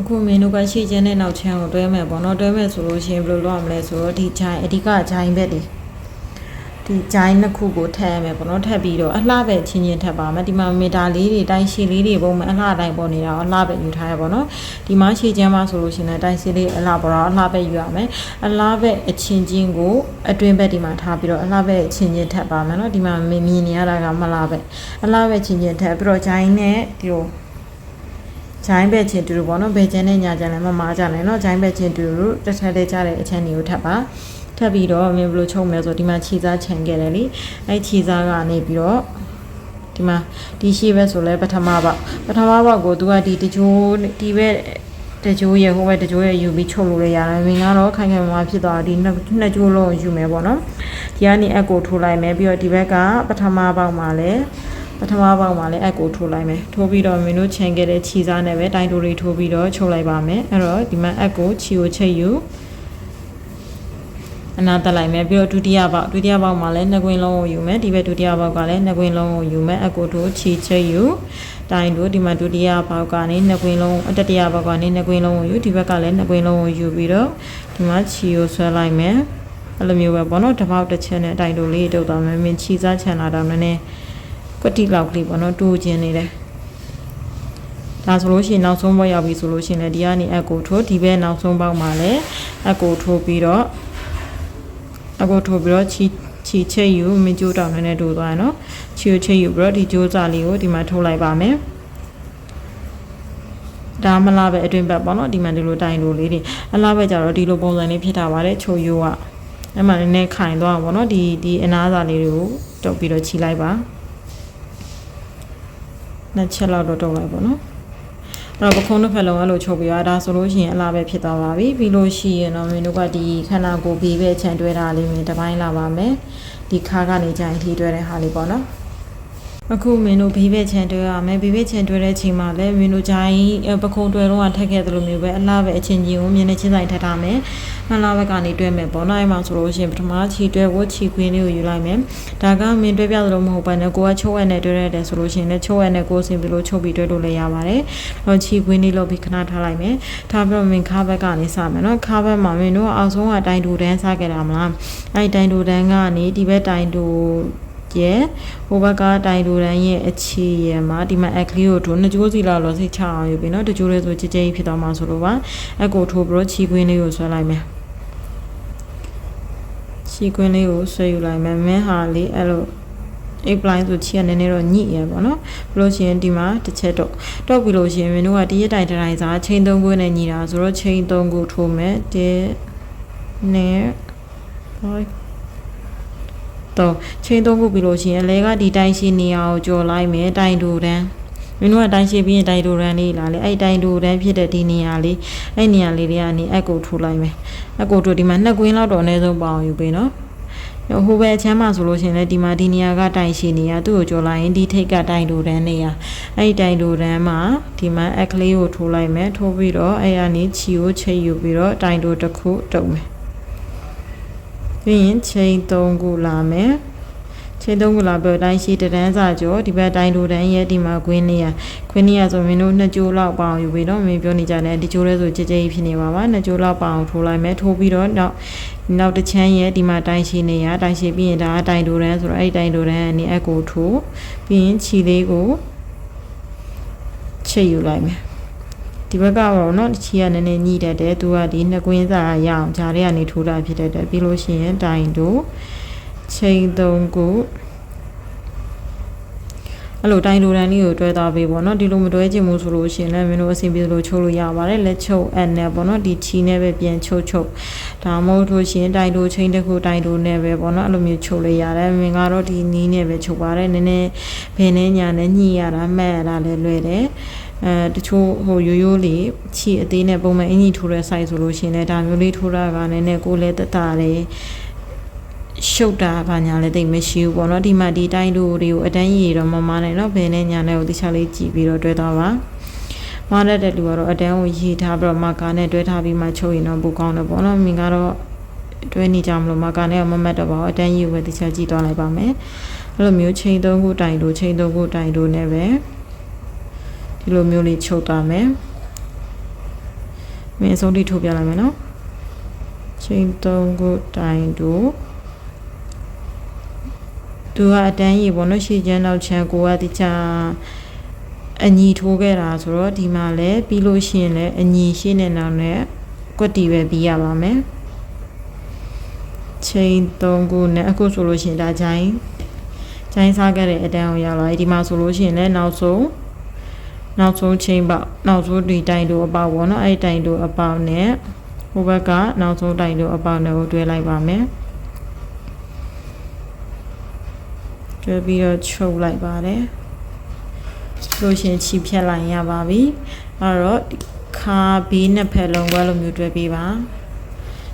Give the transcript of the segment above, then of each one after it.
အခုမင်းတို့ကရှေ့ကျင်းတဲ့နောက်ချမ်းကိုတွဲမယ်ပေါ့နော်တွဲမယ်ဆိုလို့ရှိရင်ဘယ်လိုလုပ်ရမလဲဆိုတော့ဒီဂျိုင်းအဓိကဂျိုင်းဘက်တွေဒီဂျိုင်းနှစ်ခုကိုထည့်ရမယ်ပေါ့နော်ထပ်ပြီးတော့အလှပဲချင်းချင်းထပ်ပါမယ်ဒီမှာမီတာလေးတွေတိုင်းရှည်လေးတွေပုံမှန်အလှတိုင်းပေါ်နေတာအလှပဲယူထားရပေါ့နော်ဒီမှာရှေ့ကျင်းမှာဆိုလို့ရှိရင်တိုင်းရှည်လေးအလှပေါ်တော့အလှပဲယူရမယ်အလှပဲအချင်းချင်းကိုအတွင်းဘက်ဒီမှာထားပြီးတော့အလှပဲအချင်းချင်းထပ်ပါမယ်နော်ဒီမှာမြင်နေရတာကမလှပဲအလှပဲချင်းချင်းထပ်ပြီးတော့ဂျိုင်းနဲ့ဒီလို ဂျိုင်းဘက်ချင်းတူတူပေါ့နော်ဘယ်ချမ်းနဲ့ညာချမ်းလည်းမမားကြနဲ့နော်ဂျိုင်းဘက်ချင်းတူတူတစ်ထပ်တည်းကြတဲ့အချမ်းတွေကိုထပ်ပါထပ်ပြီးတော့မင်းဘယ်လိုချုပ်မလဲဆိုဒီမှာခြေစားခြံခဲ့တယ်လေအဲ့ခြေစားကနေပြီးတော့ဒီမှာဒီရှိဘက်ဆိုလဲပထမပေါက်ပထမပေါက်ကိုသူကဒီတချိုးဒီဘက်တကြိုးရဟိုဘက်တကြိုးရယူပြီးချုပ်လို့လည်းရတယ်။မင်းကတော့ခိုင်ခိုင်မာမာဖြစ်သွားဒီနှစ်ကြိုးလုံးယူမယ်ပေါ့နော်။ဒီကနေအက်ကိုထိုးလိုက်မယ်ပြီးတော့ဒီဘက်ကပထမပေါက်မှာလည်း ပထမပေါက်မှာလည်းအက်ကိုထိုးလိုက်မယ်ထိုးပြီးတော့မင်းတို့ခြံခဲ့တဲ့ခြီစားနဲ့ပဲတိုင်းတိုတွေထိုးပြီးတော့ချုပ်လိုက်ပါမယ်အဲ့တော့ဒီမှာအက်ကိုခြီကိုချိတ်ယူအနာတက်လိုက်မယ်ပြီးတော့ဒုတိယပေါက်ဒုတိယပေါက်မှာလည်းနှစ်ကွင်းလုံးကိုယူမယ်ဒီဘက်ဒုတိယပေါက်ကလည်းနှစ်ကွင်းလုံးကိုယူမယ်အက်ကိုထိုးခြီချိတ်ယူတိုင်းတို့ဒီမှာဒုတိယပေါက်ကနေနှစ်ကွင်းလုံးအတတိယပေါက်ကနေနှစ်ကွင်းလုံးကိုယူဒီဘက်ကလည်းနှစ်ကွင်းလုံးကိုယူပြီးတော့ဒီမှာခြီကိုဆွဲလိုက်မယ်အဲ့လိုမျိုးပဲပေါ့နော်တစ်ပေါက်တစ်ချက်နဲ့တိုင်းတို့လေးတုတ်သွားမယ်မင်းခြီစားချန်လာတော့နည်းနည်း ကွက်တိလောက်ကလေးပေါ့နော်တိုးခြင်းနေတယ်ဒါဆိုလို့ရှိရင်နောက်ဆုံးဘောရောက်ပြီဆိုလို့ရှိရင်လည်းဒီကနေအက်ကိုထိုးဒီဘက်နောက်ဆုံးပေါက်မှာလည်းအက်ကိုထိုးပြီးတော့အက်ကိုထိုးပြီးတော့ချီချီချိတ်ယူမင်းကျိုးတောင်နဲ့တိုးသွားရနော်ချီကိုချိတ်ယူပြီးတော့ဒီကျိုးစာလေးကိုဒီမှာထိုးလိုက်ပါမယ်ဒါမလားပဲအတွင်ဘက်ပေါ့နော်ဒီမှာဒီလိုတိုင်လိုလေးတွေအလားပဲကြတော့ဒီလိုပုံစံလေးဖြစ်တာပါတယ်ချိုယိုးကအဲ့မှာနည်းနည်းခိုင်သွားအောင်ပေါ့နော်ဒီဒီအနားစာလေးတွေကိုတုပ်ပြီးတော့ခြီလိုက်ပါ နှစ်ချက်လောက်တော့တုံးလိုက်ပေါ့နော်အဲ့တော့ပခုံးတစ်ဖက်လုံးအဲ့လိုချုပ်ပြီးတော့ဒါဆိုလို့ရှိရင်အလားပဲဖြစ်သွားပါပြီပြီးလို့ရှိရင်တော့မင်းတို့ကဒီခန္ဓာကိုယ်ဘေးပဲခြံတွဲတာလေးမြင်တစ်ပိုင်းလာပါမယ်ဒီခါကနေကြရင်ထီတွဲတဲ့ဟာလေးပေါ့နော် အခုမင်းတို့ဘေးပဲခြံတွဲရမယ်ဘေးပဲခြံတွဲတဲ့ချိန်မှာလည်းမင်းတို့ဂျိုင်းပခုံးတွဲတော့ထက်ခဲ့သလိုမျိုးပဲအလားပဲအချင်းချင်းကိုမြင်နေချင်းဆိုင်ထက်ထားမယ်မှန်လားဘက်ကနေတွဲမယ်ပေါ့နော်အဲ့မှာဆိုလို့ရှိရင်ပထမခြေတွဲကိုခြေခွင်းလေးကိုယူလိုက်မယ်ဒါကမင်းတွဲပြသလိုမဟုတ်ပါနဲ့ကိုကချိုးဝဲနဲ့တွဲရတယ်ဆိုလို့ရှိရင်လည်းချိုးဝဲနဲ့ကိုယ်စင်ပြီးလို့ချုပ်ပြီးတွဲလို့လည်းရပါတယ်တော့ခြေခွင်းလေးလောက်ပြီးခဏထားလိုက်မယ်ထားပြီးတော့မင်းခါဘက်ကနေစမယ်နော်ခါဘက်မှာမင်းတို့အောက်ဆုံးကတိုင်တူတန်းစခဲ့တာမလားအဲ့တိုင်တူတန်းကနေဒီဘက်တိုင်တူ ရဲ့ဟိုဘက်ကတိုင်တူတန်းရဲ့အခြေရမှာဒီမှာအက်ကလေးကိုထိုးနှစ်ကြိုးစီလောက်လောစိတ်ချအောင်ယူပြီးနော်တကြိုးလေးဆိုကြည်ကြည်ဖြစ်သွားမှာဆိုလို့ပါအက်ကိုထိုးပြီးတော့ခြေခွင်းလေးကိုဆွဲလိုက်မယ်ခြေခွင်းလေးကိုဆွဲယူလိုက်မယ်မင်းဟာလေးအဲ့လို A line ဆိုချီကနည်းနည်းတော့ညိရပါတော့ဘလို့ရှိရင်ဒီမှာတစ်ချက်တော့တော့ပြီလို့ရှိရင်မင်းတို့ကတရက်တိုင်တိုင်းစားချိန်သုံးခုနဲ့ညိတာဆိုတော့ချိန်သုံးခုထိုးမယ်တဲ့နဲ့ဟို တော့ချိန်သုံးခုပြီလို့ရှိရင်အလဲကဒီတိုင်းရှိနေအောင်ကြော်လိုက်မယ်တိုင်တူတန်းမင်းတို့ကတိုင်းရှိပြီးရင်တိုင်တူတန်းလေးလာလေအဲ့တိုင်တူတန်းဖြစ်တဲ့ဒီနေရာလေးအဲ့နေရာလေးတွေကနေအက်ကိုထိုးလိုက်မယ်အက်ကိုထိုးဒီမှာနှစ်ကွင်းလောက်တော့အနည်းဆုံးပအောင်ယူပေးနော်ဟိုဘက်အချမ်းမှာဆိုလို့ရှိရင်လည်းဒီမှာဒီနေရာကတိုင်ရှိနေရသူ့ကိုကြော်လိုက်ရင်ဒီထိတ်ကတိုင်တူတန်းနေရအဲ့ဒီတိုင်တူတန်းမှာဒီမှာအက်ကလေးကိုထိုးလိုက်မယ်ထိုးပြီးတော့အဲ့ရနေချီကိုချိတ်ယူပြီးတော့တိုင်တူတစ်ခုတုပ်မယ် ပြီးရင်ချိန်၃ခုလာမယ်ချိန်သုံးခုလာပြီးတော့တိုင်းရှိတန်းစာကျော်ဒီဘက်တိုင်းတူတန်းရဲ့ဒီမှာခွင်းနေရခွင်းနေရဆိုမင်းတို့နှစ်ကြိုးလောက်ပအောင်ယူပြီးတော့မင်းပြောနေကြတယ်ဒီကြိုးလဲဆိုကြည်ကြည်ဖြစ်နေပါပါနှစ်ကြိုးလောက်ပအောင်ထိုးလိုက်မယ်ထိုးပြီးတော့နောက်နောက်တစ်ချမ်းရဲ့ဒီမှာတိုင်းရှိနေရတိုင်းရှိပြီးရင်ဒါကတိုင်းတူတန်းဆိုတော့အဲ့ဒီတိုင်းတူတန်းအနေအကိုထိုးပြီးရင်ခြီလေးကိုချိတ်ယူလိုက်မယ် ဒီဘက်ကတော့เนาะခြီကနည်းနည်းညှိတတ်တယ်သူကဒီနှစ်ကွင်းစာရအောင်ဂျားထဲကနေထိုးတာဖြစ်တတ်တယ်ပြီးလို့ရှိရင်တိုင်တို့ချိန်သုံးခုအဲ့လိုတိုင်းလိုတန်းလေးကိုတွဲသွားပေးပေါ့နော်ဒီလိုမတွဲချင်ဘူးဆိုလို့ရှိရင်လည်းမင်းတို့အဆင်ပြေလို့ချိုးလို့ရပါတယ်လက်ချုပ်အနဲ့ပေါ့နော်ဒီချီနဲ့ပဲပြန်ချုပ်ချုပ်ဒါမှမဟုတ်လို့ရှိရင်တိုင်လိုချင်းတစ်ခုတိုင်လိုနဲ့ပဲပေါ့နော်အဲ့လိုမျိုးချုပ်လို့ရတယ်မင်းကတော့ဒီနီးနဲ့ပဲချုပ်ပါတယ်နည်းနည်းဘယ်နဲ့ညာနဲ့ညှိရတာမှတ်ရတာလည်းလွယ်တယ် အဲတချို့ဟိုရိုးရိုးလေးချီအသေးနဲ့ပုံမှန်အင်ကြီးထိုးတဲ့ size ဆိုလို့ရှိရင်လည်းဒါမျိုးလေးထိုးတာကလည်းနည်းကိုယ်လည်းတတတယ်ရှုပ်တာဘာညာလည်းတိတ်မရှိဘူးပေါ့နော်ဒီမှာဒီတိုင်းတို့တွေကိုအတန်းကြီးတော့မမနိုင်တော့ဘယ်နဲ့ညာနဲ့ကိုတခြားလေးကြည့်ပြီးတော့တွဲသွားပါမားတတ်တဲ့လူကတော့အတန်းကိုရေးထားပြီးတော့မာကာနဲ့တွဲထားပြီးမှချုပ်ရင်တော့ပိုကောင်းတယ်ပေါ့နော်မင်းကတော့တွဲနေကြမလို့မာကာနဲ့ကမမတ်တော့ပါဘူးအတန်းကြီးကိုပဲတခြားကြည့်သွားလိုက်ပါမယ်အဲ့လိုမျိုးချိန်သုံးခုတိုင်တို့ချိန်သုံးခုတိုင်တို့နဲ့ပဲ ဒီလိုမျိုးလေးချုပ်သွားမယ်မင်းအဆုံးထိထိုးပြလိုက်မယ်နော်ချိန်3ခုတိုင်တို့သူကအတန်းကြီးပေါ့နော်ရှေ့ချမ်းနောက်ချမ်းကိုကတခြားအညီထိုးခဲ့တာဆိုတော့ဒီမှာလည်းပြီးလို့ရှိရင်လည်းအညီရှေ့နဲ့နောက်နဲ့ကွက်တီပဲပြီးရပါမယ်ချိန်3ခုနဲ့အခုဆိုလို့ရှိရင်ဒါဂျိုင်းဂျိုင်းစားခဲ့တဲ့အတန်းကိုရောက်လာပြီဒီမှာဆိုလို့ရှိရင်လည်းနောက်ဆုံး နောက်ဆုံးချိန်ပေါက်နောက်ဆုံးဒီတိုင်တို့အပေါက်ပေါ့နော်အဲ့ဒီတိုင်တို့အပေါက်နဲ့ဟိုဘက်ကနောက်ဆုံးတိုင်တို့အပေါက်နဲ့ကိုတွဲလိုက်ပါမယ်တွဲပြီးတော့ချုပ်လိုက်ပါတယ်လို့ရှရင်ခြိဖြတ်လိုက်ရပါပြီအဲ့တော့ခါဘေးနှစ်ဖက်လုံးကွဲလိုမျိုးတွဲပေးပါ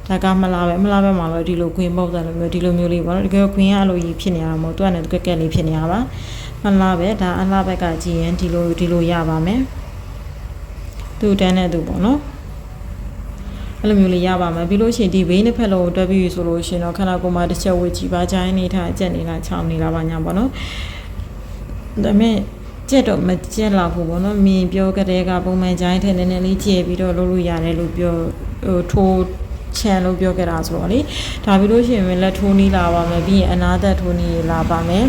ဒါကမလာပဲမလာပဲမှာတော့ဒီလိုခွင်းပုတ်တယ်လိုမျိုးဒီလိုမျိုးလေးပေါ့နော်တကယ်ခွင်းရလို့ကြီးဖြစ်နေတာမဟုတ်သူကလည်းကက်ကက်လေးဖြစ်နေတာပါ မလာပဲဒါအလားဘက်ကကြည့်ရင်ဒီလိုဒီလိုရပါမယ်သူ့တန်းတဲ့သူပေါ့နော်အဲ့လိုမျိုးလေးရပါမယ်ပြီးလို့ရှိရင်ဒီဘေးနှစ်ဖက်လုံးကိုတွဲပြီးဆိုလို့ရှိရင်တော့ခန္ဓာကိုယ်မှာတစ်ချက်ဝစ်ကြည့်ပါကြိုင်းနေထားအကျက်နေလားချောင်းနေလားပါညာပေါ့နော်ဒါပေမဲ့ကြက်တော့မကြက်လောက်ဘူးပေါ့နော်မြင်ပြောကြတဲ့ကပုံမှန်ကြိုင်းထဲနည်းနည်းလေးကြည့်ပြီးတော့လုပ်လို့ရတယ်လို့ပြောဟိုထိုးချန်လို့ပြောခဲ့တာဆိုတော့လေဒါပြီးလို့ရှိရင်လက်ထိုးနီးလာပါမယ်ပြီးရင်အနာသက်ထိုးနီးလာပါမယ်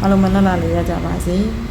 အားလုံးမနက်လာလေးရကြပါစေ။